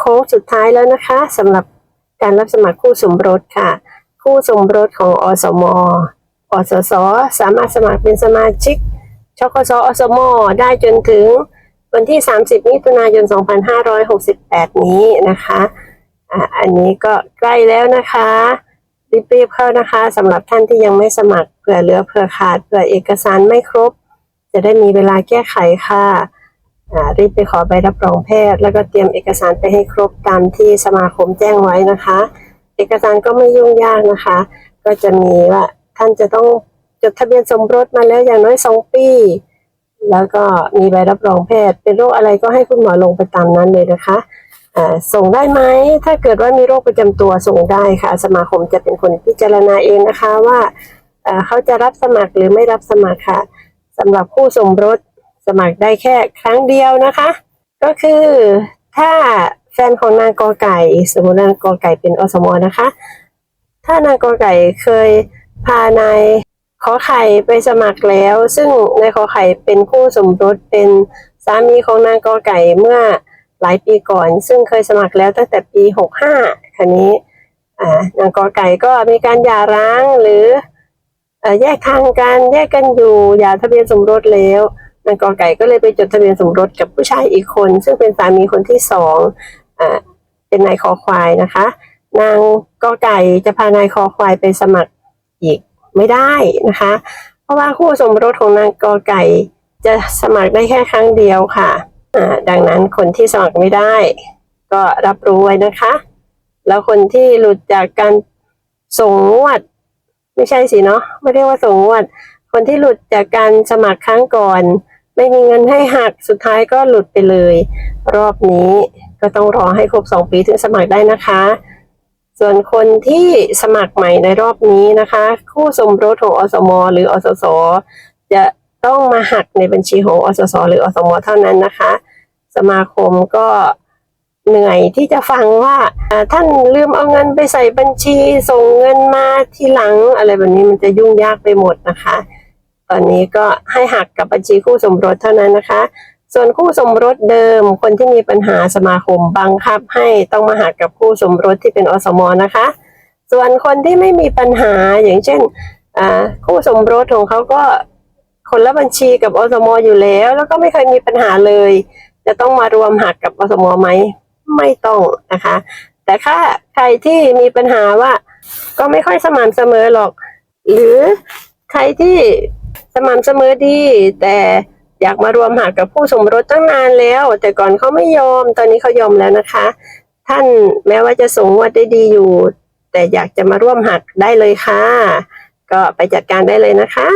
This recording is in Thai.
โค้งสุดท้ายแล้วนะคะสำหรับการรับสมัครคู่สมรสค่ะ คู่สมรสของอสมอสสสามารถสมัครเป็นสมาชิกชกสอสมได้จนถึงวันที่ 30 มิถุนายน 2568 นี้นะคะอ่าอันนี้ก็ใกล้แล้วนะคะรีบๆเข้านะคะสำหรับท่านที่ยังไม่สมัครเผื่อเหลือเผื่อขาดเผื่อเอกสารไม่ครบ จะได้มีเวลาแก้ไขค่ะ รีบไปขอใบรับรองแพทย์ แล้วก็เตรียมเอกสารไปให้ครบตามที่สมาคมแจ้งไว้นะคะ เอกสารก็ไม่ยุ่งยากนะคะ ก็จะมีว่าท่านจะต้องจดทะเบียนสมรสมาแล้วอย่างน้อยสองปี แล้วก็มีใบรับรองแพทย์ เป็นโรคอะไรก็ให้คุณหมอลงไปตามนั้นเลยนะคะส่งได้ไหม ถ้าเกิดว่ามีโรคประจำตัวส่งได้ค่ะ สมาคมจะเป็นคนพิจารณาเองนะคะว่าเขาจะรับสมัครหรือไม่รับสมัครค่ะสำหรับคู่สมรส มัครได้แค่ครั้งเดียวนะคะ ก็คือถ้าแฟนของนางกอไก่ สมมตินางกอไก่เป็นอสมนะคะ ถ้านางกอไก่เคยพานายขอไข่ไปสมัครแล้ว ซึ่งนายขอไข่เป็นคู่สมรสเป็นสามีของนางกอไก่เมื่อหลายปีก่อน ซึ่งเคยสมัครแล้วตั้งแต่ปีหกห้าคันนี้นางกอไก่ก็มีการหย่าร้างหรืออแยกทางกันแยกกันอยู่หย่าทะเบียนสมรสแล้ว นางกอไก่ก็เลยไปจดทะเบียนสมรสกับผู้ชายอีกคน ซึ่งเป็นสามีคนที่สองอ่าเป็นนายคอควายนะคะ นางกอไก่จะพานายคอควายไปสมัครอีกไม่ได้นะคะ เพราะว่าคู่สมรสของนางกอไก่จะสมัครได้แค่ครั้งเดียวค่ะอ่าดังนั้นคนที่สมัครไม่ได้ ก็รับรู้ไว้นะคะ แล้วคนที่หลุดจากการส่งงวด ไม่ใช่สิเนาะไม่เรียกว่าส่งงวด คนที่หลุดจากการสมัครครั้งก่อน ไม่มีเงินให้หักสุดท้ายก็หลุดไปเลย รอบนี้ก็ต้องรอให้ครบสองปีถึงสมัครได้นะคะ ส่วนคนที่สมัครใหม่ในรอบนี้นะคะ คู่สมรสของอสม หรืออสส จะต้องมาหักในบัญชีของอสส หรืออสม เท่านั้นนะคะ สมาคมก็เหนื่อยที่จะฟังว่าอ่าท่านลืมเอาเงินไปใส่บัญชีส่งเงินมาทีหลังอะไรแบบนี้มันจะยุ่งยากไปหมดนะคะ ตอนนี้ก็ให้หักกับบัญชีคู่สมรสเท่านั้นนะคะ ส่วนคู่สมรสเดิม คนที่มีปัญหาสมาคมบังคับให้ต้องมาหักกับคู่สมรสที่เป็นอสมนะคะ ส่วนคนที่ไม่มีปัญหาอย่างเช่นอ่าคู่สมรสของเขาก็คนละบัญชีกับอสมอยู่แล้ว แล้วก็ไม่เคยมีปัญหาเลย จะต้องมารวมหักกับอสมไหมไม่ต้องนะคะ แต่ถ้าใครที่มีปัญหาว่าก็ไม่ค่อยสม่ำเสมอหรอก หรือใครที่ สม่ำเสมอดี แต่อยากมารวมหักกับผู้สมรสตั้งนานแล้ว แต่ก่อนเขาไม่ยอม ตอนนี้เขายอมแล้วนะคะ ท่านแม้ว่าจะส่งวัดได้ดีอยู่ แต่อยากจะมาร่วมหักได้เลยค่ะ ก็ไปจัดการได้เลยนะคะ